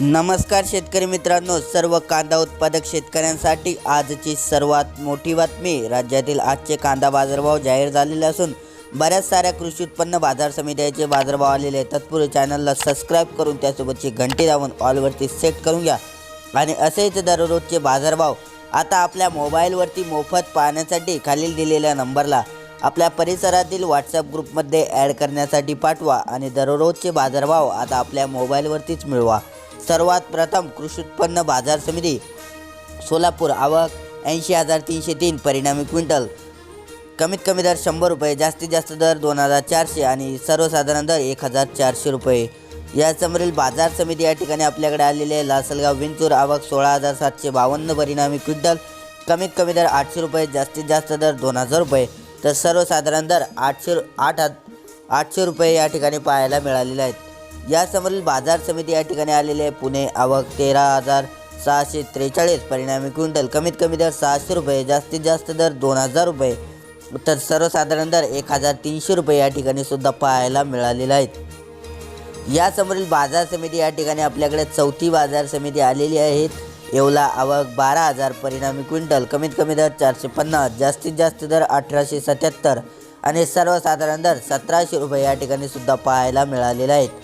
नमस्कार शेतकरी मित्रांनो सर्व कांदा उत्पादक शेतकऱ्यांसाठी आजची सर्वात मोठी बातमी. राज्यातील आजचे कांदा बाजारभाव जाहीर झालेले असून बऱ्याच साऱ्या कृषी उत्पन्न बाजार समित्याचे बाजारभाव आलेले आहेत. तत्पूर्वी चॅनलला सबस्क्राईब करून त्यासोबतची घंटी दाबून ऑलवरती सेट करून घ्या. आणि असेच दररोजचे बाजारभाव आता आपल्या मोबाईलवरती मोफत पाहण्यासाठी खालील दिलेल्या नंबरला आपल्या परिसरातील व्हॉट्सअप ग्रुपमध्ये ॲड करण्यासाठी पाठवा आणि दररोजचे बाजारभाव आता आपल्या मोबाईलवरतीच मिळवा. सर्वात प्रथम कृषी उत्पन्न बाजार समिती सोलापूर आवक ऐंशी हजार तीनशे तीन परिणामी क्विंटल. कमीत कमी दर शंभर रुपये जास्तीत जास्त दर दोन हजार चारशे आणि सर्वसाधारण दर एक हजार चारशे रुपये. यासमोरील बाजार समिती या ठिकाणी आपल्याकडे आलेली आहे. लासलगाव विंचूर आवक सोळा हजार सातशे बावन्न परिणामी क्विंटल. कमीत कमी दर आठशे रुपये जास्तीत जास्त दर दोन हजार रुपये. तर सर्वसाधारण दर आठशे आठ आठशे रुपये या ठिकाणी पाहायला मिळालेले आहेत. यासमोरील बाजार समिती या ठिकाणी आलेली आहे. पुणे आवक तेरा हजार सहाशे त्रेचाळीस. परिणामी क्विंटल कमीत कमी दर सहाशे रुपये जास्तीत जास्त दर दोन हजार रुपये. तर सर्वसाधारण दर एक हजार तीनशे रुपये या ठिकाणी सुद्धा पाहायला मिळालेला आहेत. यासमोरील बाजार समिती या ठिकाणी आपल्याकडे चौथी बाजार समिती आलेली आहेत येवला आवक बारा हजार परिणामी क्विंटल कमीत कमी दर चारशे पन्नास जास्तीत जास्त दर अठराशे सत्याहत्तर आणि सर्वसाधारण दर सतराशे रुपये या ठिकाणी सुद्धा पाहायला मिळालेला आहेत.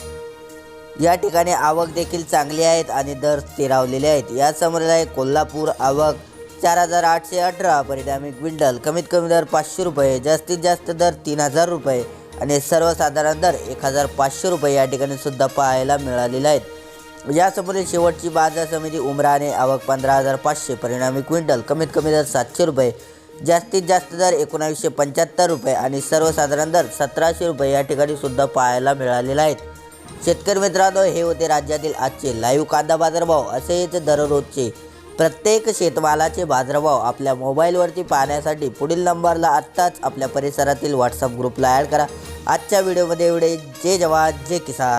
या ठिकाणी आवक देखील चांगली आहेत आणि दर स्थिरावलेले आहेत. यासमोरील आहे कोल्हापूर आवक चार हजार आठशे अठरा परिणामी क्विंटल कमीत कमी दर पाचशे रुपये जास्तीत जास्त दर तीन हजार रुपये आणि सर्वसाधारण दर एक हजार पाचशे रुपये या ठिकाणी सुद्धा पाहायला मिळालेले आहेत. यासमोरील शेवटची बाजार समिती उमराने आवक पंधरा हजार पाचशे परिणामी क्विंटल कमीत कमी दर सातशे रुपये जास्तीत जास्त दर एकोणावीसशे पंच्याहत्तर रुपये आणि सर्वसाधारण दर सतराशे रुपये या ठिकाणी सुद्धा पाहायला मिळालेला आहेत. शेतकरी मित्रांनो हे होते राज्यातील आजचे लाईव्ह कांदा बाजारभाव. असेच दररोजचे प्रत्येक शेतमालाचे बाजारभाव आपल्या मोबाईलवरती पाहण्यासाठी पुढील नंबरला आत्ताच आपल्या परिसरातील व्हॉट्सअप ग्रुपला ॲड करा. आजच्या व्हिडिओमध्ये एवढे. जे जवान जे किसान.